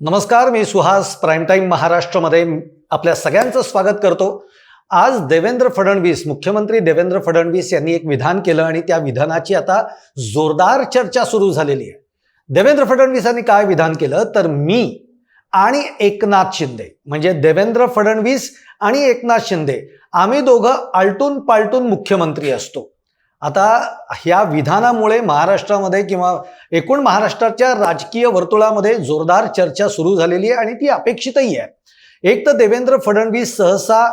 नमस्कार मी Suhas prime time महाराष्ट्रमध्ये आपल्या सगळ्यांचं स्वागत करतो. आज देवेंद्र फडणवीस मुख्यमंत्री देवेंद्र फडणवीस यांनी एक विधान केलं आणि त्या विधानाची आता जोरदार चर्चा सुरू झालेली आहे. देवेंद्र फडणवीसांनी काय विधान केलं? तर मी आणि एकनाथ शिंदे म्हणजे देवेंद्र फडणवीस आणि एकनाथ शिंदे आम्ही दोघं आलटून पालटून मुख्यमंत्री असतो. आता ह्या विधानामुळे महाराष्ट्रामध्ये किंवा एकूण महाराष्ट्राच्या राजकीय वर्तुळामध्ये जोरदार चर्चा सुरू झालेली आहे आणि ती अपेक्षितही आहे. एक तर देवेंद्र फडणवीस सहसा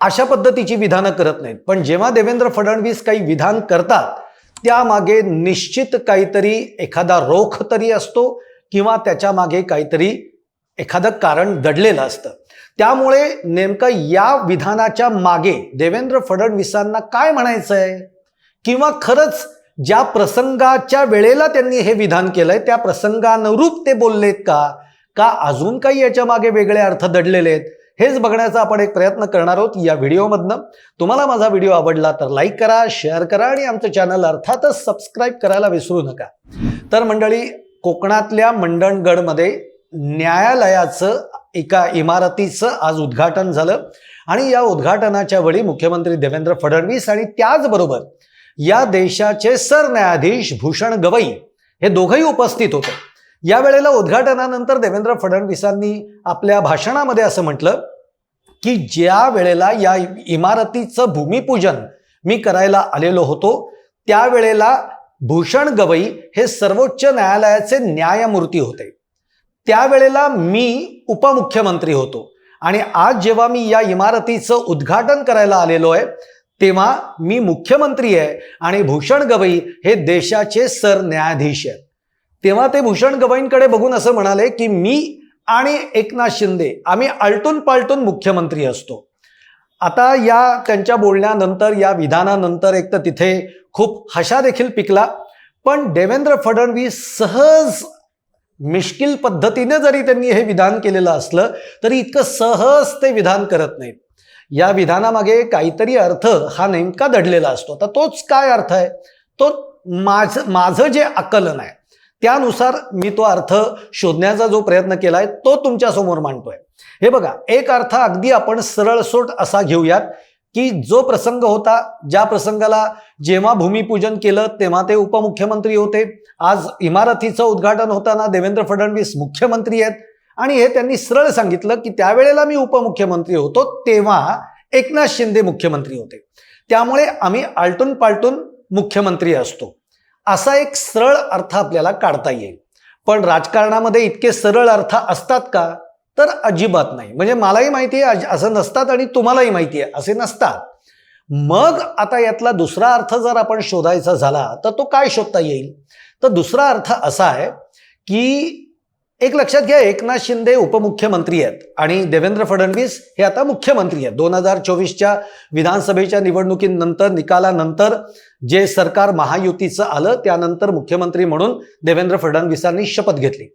अशा पद्धतीची विधानं करत नाहीत. पण जेव्हा देवेंद्र फडणवीस काही विधान करतात त्यामागे निश्चित काहीतरी एखादा रोख तरी असतो किंवा त्याच्यामागे काहीतरी एखादं कारण दडलेलं असतं. त्यामुळे नेमकं या विधानाच्या मागे देवेंद्र फडणवीसांना काय म्हणायचं आहे किंवा खरंच ज्या प्रसंगाच्या वेळेला त्यांनी हे विधान केलंय त्या प्रसंगानुरूप ते बोललेत का? का अजून काही याच्या मागे वेगळे अर्थ दडलेले आहेत? हेच बघण्याचा आपण एक प्रयत्न करणार आहोत या व्हिडिओमधनं. तुम्हाला माझा व्हिडिओ आवडला तर लाईक करा शेअर करा आणि आमचं चॅनल अर्थातच सबस्क्राईब करायला विसरू नका. तर मंडळी कोकणातल्या मंडणगडमध्ये न्यायालयाचं एका इमारतीचं आज उद्घाटन झालं. आणि या उद्घाटनाच्या वेळी मुख्यमंत्री देवेंद्र फडणवीस आणि त्याचबरोबर या देशाचे सरन्यायाधीश भूषण गवई हे दोघंही उपस्थित होते. या वेळेला उद्घाटनानंतर देवेंद्र फडणवीसांनी आपल्या भाषणामध्ये असं म्हटलं की ज्या वेळेला या इमारतीचं भूमिपूजन मी करायला आलेलो होतो त्यावेळेला भूषण गवई हे सर्वोच्च न्यायालयाचे न्यायमूर्ती होते. त्यावेळेला मी उपमुख्यमंत्री होतो. आणि आज जेव्हा मी या इमारतीचं उद्घाटन करायला आलेलो आहे तेव्हा मी मुख्यमंत्री आहे आणि भूषण गवई हे देशाचे सरन्यायाधीश आहेत. तेव्हा ते भूषण गवईंकडे बघून असं म्हणाले की मी आणि एकनाथ शिंदे आम्ही आलटून पालटून मुख्यमंत्री असतो. आता या त्यांच्या बोलण्यानंतर या विधानानंतर एक तर तिथे खूप हशा देखील पिकला. पण देवेंद्र फडणवीस सहज मिश्किल पद्धतीने जरी त्यांनी हे विधान केलेलं असलं तरी इतकं सहज ते विधान करत नाहीत. या विधानामागे काहीतरी अर्थ हा नेमका दडलेला असतो. आता तोच काय अर्थ आहे? तो माझ माझं जे आकलन आहे त्यानुसार मी तो अर्थ शोधण्याचा जो प्रयत्न केला आहे तो तुमच्यासमोर मांडतोय. हे बघा एक अर्थ अगदी आपण सरळसोट असा घेऊयात की जो प्रसंग होता ज्या प्रसंगाला जेव्हा भूमिपूजन केलं तेव्हा ते उपमुख्यमंत्री होते. आज इमारतीचं उद्घाटन होताना देवेंद्र फडणवीस मुख्यमंत्री आहेत. आणि हे त्यांनी सरळ सांगितलं की त्यावेळेला मी उपमुख्यमंत्री होतो तेव्हा एकनाथ शिंदे मुख्यमंत्री होते. त्यामुळे आम्ही आलटून पालटून मुख्यमंत्री असतो. असा एक सरळ अर्थ आपल्याला काढता येईल. पण राजकारणामध्ये इतके सरळ अर्थ असतात का? तर अजिबात नाही. म्हणजे मलाही माहिती आहे असं नसतात आणि तुम्हालाही माहिती आहे असे नसतात. मग आता यातला दुसरा अर्थ जर आपण शोधायचा झाला तर तो काय शोधता येईल? तर दुसरा अर्थ असा आहे की एक लक्षात घ्या एकनाथ शिंदे उपमुख्यमंत्री आहेत आणि देवेंद्र फडणवीस हे आता मुख्यमंत्री आहेत. दोन हजार चोवीसच्या विधानसभेच्या निवडणुकीनंतर निकालानंतर जे सरकार महायुतीचं आलं त्यानंतर मुख्यमंत्री म्हणून देवेंद्र फडणवीसांनी शपथ घेतली.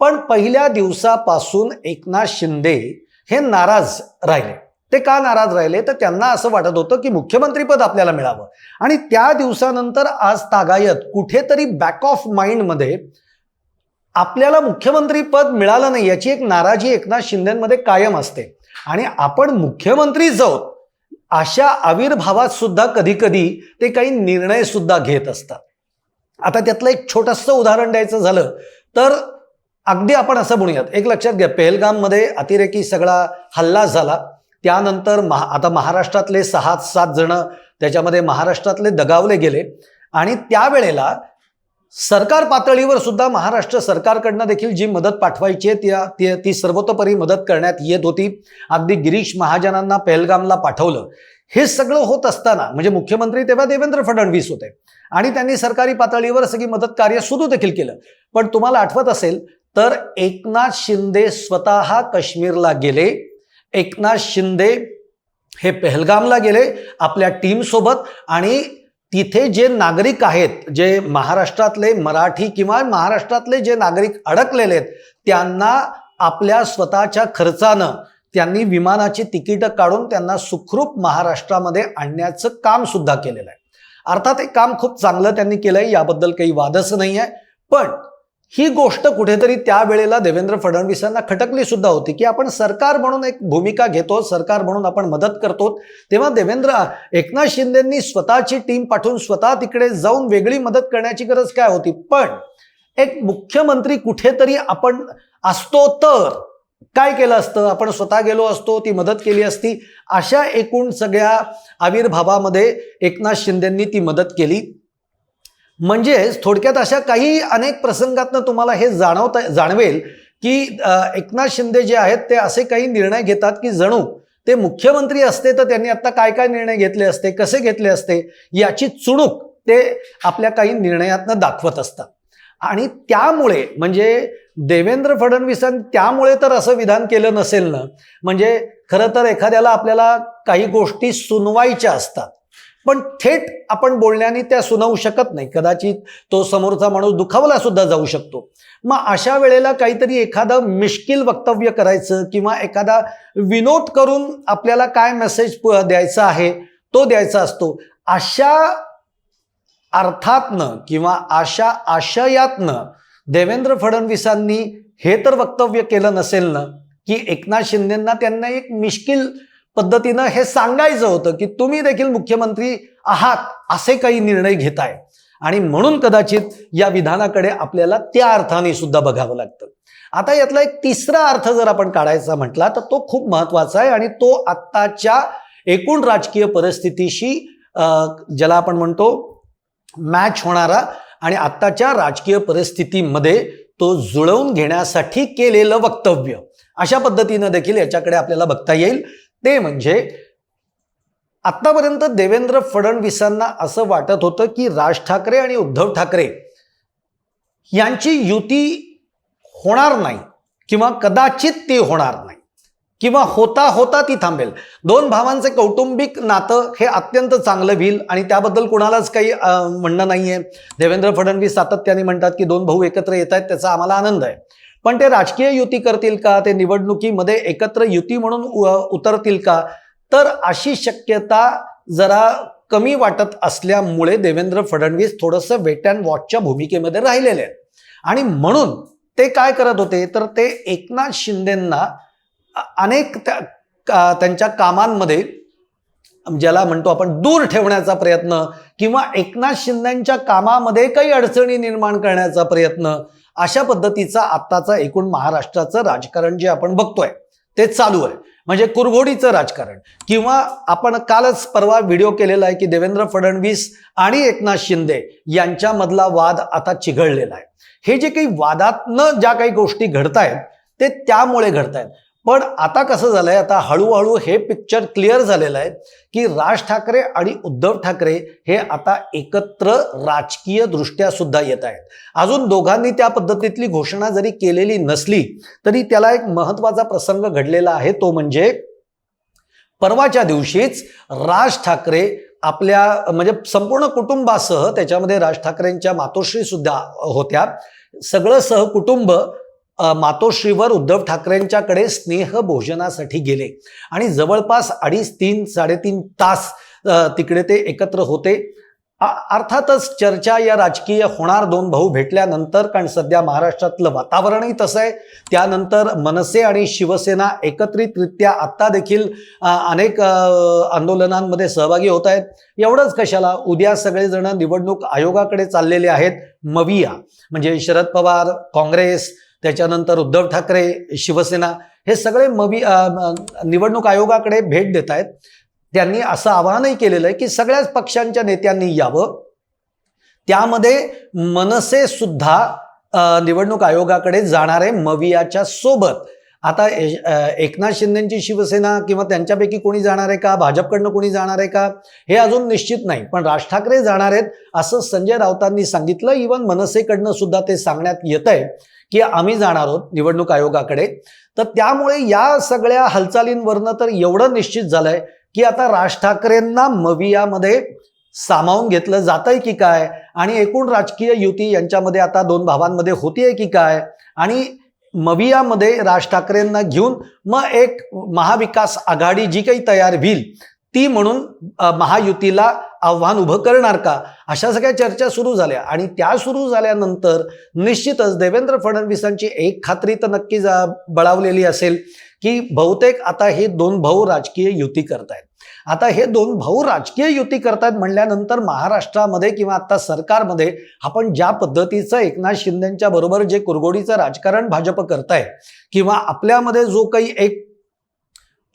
पण पहिल्या दिवसापासून एकनाथ शिंदे हे नाराज राहिले. ते का नाराज राहिले? तर त्यांना असं वाटत होतं की मुख्यमंत्रीपद आपल्याला मिळावं. आणि त्या दिवसानंतर आज तागायत कुठेतरी बॅक ऑफ माइंडमध्ये आपल्याला मुख्यमंत्री पद मिळालं नाही याची एक नाराजी एकनाथ शिंदेमध्ये कायम असते. आणि आपण मुख्यमंत्रीच आहोत अशा आविर्भावात सुद्धा कधी कधी ते काही निर्णय सुद्धा घेत असतात. आता त्यातलं एक छोटंसं उदाहरण द्यायचं झालं तर अगदी आपण असं म्हणूयात. एक लक्षात घ्या पेहलगाममध्ये अतिरेकी सगळा हल्ला झाला. त्यानंतर महा आता महाराष्ट्रातले सहा सात जण त्याच्यामध्ये महाराष्ट्रातले दगावले गेले. आणि त्यावेळेला सरकार पातळीवर सुद्धा महाराष्ट्र सरकारकडनं देखील जी मदत पाठवायची आहे त्या ती ती सर्वतोपरी मदत करण्यात येत होती. अगदी गिरीश महाजनांना पहलगामला पाठवलं. हे सगळं होत असताना म्हणजे मुख्यमंत्री तेव्हा देवेंद्र फडणवीस होते. आणि त्यांनी सरकारी पातळीवर सगळी मदत कार्य सुरू देखील केलं. पण तुम्हाला आठवत असेल तर एकनाथ शिंदे स्वतः काश्मीरला गेले. एकनाथ शिंदे हे पहलगामला गेले आपल्या टीमसोबत आणि तिथे जे नागरिक आहेत जे महाराष्ट्रातले मराठी किंवा महाराष्ट्रातले जे नागरिक अडकलेले आहेत त्यांना आपल्या स्वतःच्या खर्चानं त्यांनी विमानाची तिकीटं काढून त्यांना सुखरूप महाराष्ट्रामध्ये आणण्याचं काम सुद्धा केलेलं आहे. अर्थात हे काम खूप चांगलं त्यांनी केलंय याबद्दल काही वादच नाही आहे पण ही गोष्ट कुठेतरी त्यावेळेला देवेंद्र फडणवीसांना खटकली सुद्धा होती की आपण सरकार म्हणून एक भूमिका घेतो सरकार म्हणून आपण मदत करतो. तेव्हा देवेंद्र एकनाथ शिंदेंनी स्वतःची टीम पाठवून स्वतः तिकडे जाऊन वेगळी मदत करण्याची गरज काय होती? पण एक मुख्यमंत्री कुठेतरी आपण असतो तर काय केलं असतं? आपण स्वतः गेलो असतो ती मदत केली असती. अशा एकूण सगळ्या आविर्भावामध्ये एकनाथ शिंदेंनी ती मदत केली. म्हणजेच थोडक्यात अशा काही अनेक प्रसंगातनं तुम्हाला हे जाणवता जाणवेल की एकनाथ शिंदे जे आहेत ते असे काही निर्णय घेतात की जणू ते मुख्यमंत्री असते तर त्यांनी आता काय काय निर्णय घेतले असते कसे घेतले असते याची चुणूक ते आपल्या काही निर्णयातनं दाखवत असतात. आणि त्यामुळे म्हणजे देवेंद्र फडणवीसांनी त्यामुळे तर असं विधान केलं नसेल ना म्हणजे खरं तर एखाद्याला आपल्याला काही गोष्टी सुनवायच्या असतात. पण थेट आपण बोलण्याने त्या सुनावू शकत नाही. कदाचित तो समोरचा माणूस दुखावला सुद्धा जाऊ शकतो. मग अशा वेळेला काहीतरी एखादं मिश्किल वक्तव्य करायचं किंवा एखादा विनोद करून आपल्याला काय मेसेज द्यायचा आहे तो द्यायचा असतो. अशा अर्थातनं किंवा अशा आशयातनं देवेंद्र फडणवीसांनी हे तर वक्तव्य केलं नसेल ना की एकनाथ शिंदेंना त्यांना एक मिश्किल पद्धतीनं हे सांगायचं होतं की तुम्ही देखील मुख्यमंत्री आहात असे काही निर्णय घेताय. आणि म्हणून कदाचित या विधानाकडे आपल्याला त्या अर्थाने सुद्धा बघावं लागतं. आता यातला एक तिसरा अर्थ जर आपण काढायचा म्हटला तर तो खूप महत्त्वाचा आहे आणि तो आत्ताच्या एकूण राजकीय परिस्थितीशी ज्याला आपण म्हणतो मॅच होणारा आणि आत्ताच्या राजकीय परिस्थितीमध्ये तो जुळवून घेण्यासाठी केलेलं वक्तव्य. अशा पद्धतीनं देखील याच्याकडे आपल्याला बघता येईल. ते म्हणजे आतापर्यंत देवेंद्र फडणवीसांना असं वाटत होतं की राज ठाकरे आणि उद्धव ठाकरे यांची युती होणार नाही किंवा कदाचित ती होणार नाही किंवा होता होता ती थांबेल. दोन भावांचे कौटुंबिक नातं हे अत्यंत चांगलं होईल आणि त्याबद्दल कुणालाच काही म्हणणं म्हणणं नाहीये. देवेंद्र फडणवीस सातत्याने म्हणतात की दोन भाऊ एकत्र येत आहेत त्याचा आम्हाला आनंद आहे. पण ते राजकीय युती करतील का? ते निवडणुकीमध्ये एकत्र युती म्हणून उतरतील का? तर अशी शक्यता जरा कमी वाटत असल्यामुळे देवेंद्र फडणवीस थोडंसं वेट अँड वॉचच्या भूमिकेमध्ये राहिलेले आहेत. आणि म्हणून ते काय करत होते? तर ते एकनाथ शिंदेंना अनेक त्या- त्यांच्या कामांमध्ये ज्याला म्हणतो आपण दूर ठेवण्याचा प्रयत्न किंवा एकनाथ शिंदेच्या कामामध्ये काही अडचणी निर्माण करण्याचा प्रयत्न अशा पद्धतीचा आत्ताचा एकूण महाराष्ट्राचं राजकारण जे आपण बघतोय ते चालू आहे. म्हणजे कुरघोडीचं राजकारण. किंवा आपण कालच परवा व्हिडिओ केलेला आहे की देवेंद्र फडणवीस आणि एकनाथ शिंदे यांच्यामधला वाद आता चिघळलेला आहे. हे जे काही वादातनं ज्या काही गोष्टी घडतायत ते त्यामुळे घडतायत. पण आता कसं झालंय आता हळूहळू हे पिक्चर क्लिअर झालेलं आहे की राज ठाकरे आणि उद्धव ठाकरे हे आता एकत्र राजकीय दृष्ट्या सुद्धा येत आहेत. अजून दोघांनी त्या पद्धतीतली घोषणा जरी केलेली नसली तरी त्याला एक महत्त्वाचा प्रसंग घडलेला आहे तो म्हणजे परवाच्या दिवशीच राज ठाकरे आपल्या म्हणजे संपूर्ण कुटुंबासह त्याच्यामध्ये राज ठाकरेंच्या मातोश्री सुद्धा होत्या. सगळं सहकुटुंब मातोश्रीवर उद्धव ठाकरेंच्याकडे स्नेह भोजनासाठी गेले. आणि जवळपास अडीच तीन साडेतीन तास तिकडे ते एकत्र होते. अर्थातच चर्चा या राजकीय होणार दोन भाऊ भेटल्यानंतर कारण सध्या महाराष्ट्रातलं वातावरणही तसं आहे त्यानंतर मनसे आणि शिवसेना एकत्रितरित्या आत्ता देखील अनेक आंदोलनांमध्ये सहभागी होत आहेत. एवढंच कशाला उद्या सगळेजण निवडणूक आयोगाकडे चाललेले आहेत मविया. म्हणजे शरद पवार काँग्रेस त्याच्यानंतर उद्धव ठाकरे शिवसेना हे सगळे मवी निवडणूक आयोगाकडे भेट देत आहेत. त्यांनी असं आवाहनही केलेलं आहे की सगळ्याच पक्षांच्या नेत्यांनी यावं. त्यामध्ये मनसे सुद्धा निवडणूक आयोगाकडे जाणारे मवियाच्या सोबत आता ए- एकनाथ शिंदेची शिवसेना किंवा त्यांच्यापैकी कोणी जाणार आहे का? भाजपकडनं कोणी जाणार आहे का? हे अजून निश्चित नाही. पण राज ठाकरे जाणार आहेत असं संजय राऊतांनी सांगितलं. इवन मनसेकडनं सुद्धा ते सांगण्यात येत आहे की आम्ही जाणार आहोत निवडणूक आयोगाकडे. तर त्यामुळे या सगळ्या हालचालींवरनं तर एवढं निश्चित झालंय की आता राज ठाकरेंना मवियामध्ये सामावून घेतलं जातंय की काय? आणि एकूण राजकीय युती यांच्यामध्ये आता दोन भावांमध्ये होतीये की काय? आणि मवियामध्ये राज ठाकरेंना घेऊन मग एक महाविकास आघाडी जी काही तयार होईल ती म्हणून महायुतीला आव्हान उभं करणार का? अशा सगळ्या चर्चा सुरू झाल्या. आणि त्या सुरू झाल्यानंतर निश्चितच देवेंद्र फडणवीसांची एक खात्री तर नक्की जा- बळावलेली असेल. की बहुतेक आता हे दोन भाऊ राजकीय युती करतायत. आता हे दोन भाऊ राजकीय युती करतायत म्हणल्यानंतर महाराष्ट्रामध्ये किंवा आता सरकारमध्ये आपण ज्या पद्धतीचं एकनाथ शिंदेच्या बरोबर जे कुरगोडीचं राजकारण भाजप करताय किंवा आपल्यामध्ये जो काही एक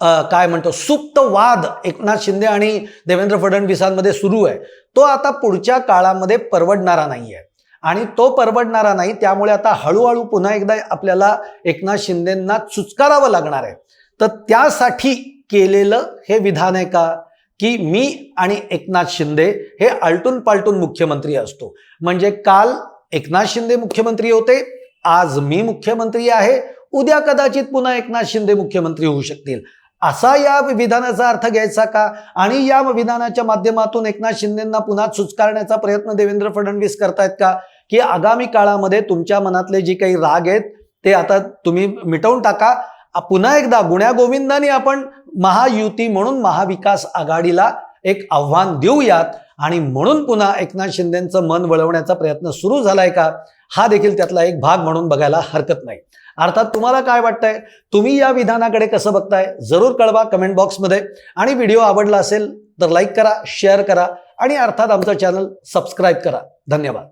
काय म्हणतो सुप्त वाद एकनाथ शिंदे आणि देवेंद्र फडणवीसांमध्ये सुरू आहे तो आता पुढच्या काळामध्ये परवडणारा नाही आहे आणि तो परवडणारा नाही त्यामुळे आता हळूहळू पुन्हा एकदा आपल्याला एकनाथ शिंदेंना चुचकारावं लागणार आहे. तर त्यासाठी केलेलं हे विधान आहे का? की मी आणि एकनाथ शिंदे हे आलटून पालटून मुख्यमंत्री असतो. म्हणजे काल एकनाथ शिंदे मुख्यमंत्री होते आज मी मुख्यमंत्री आहे उद्या कदाचित पुन्हा एकनाथ शिंदे मुख्यमंत्री होऊ शकतील. असा या विधानाचा अर्थ घ्यायचा का? आणि या विधानाच्या माध्यमातून एकनाथ शिंदेंना पुन्हा सुचकारण्याचा प्रयत्न देवेंद्र फडणवीस करतायत का? की आगामी काळामध्ये तुमच्या मनातले जे काही राग आहेत ते आता तुम्ही मिटवून टाका. पुन्हा एकदा गुण्यागोविंदाने आपण महायुती म्हणून महाविकास आघाडीला एक आव्हान देऊयात. आणि म्हणून पुन्हा एकनाथ शिंदेचं मन वळवण्याचा प्रयत्न सुरू झालाय का? हा देखील त्यातला एक भाग म्हणून बघायला हरकत नाही. अर्थात तुम्हाला काय वाटतंय? तुम्ही या विधानाकडे कसं बघताय? जरूर कळवा कमेंट बॉक्समध्ये. आणि व्हिडिओ आवडला असेल तर लाईक करा शेअर करा आणि अर्थात आमचं चॅनल सबस्क्राईब करा. धन्यवाद.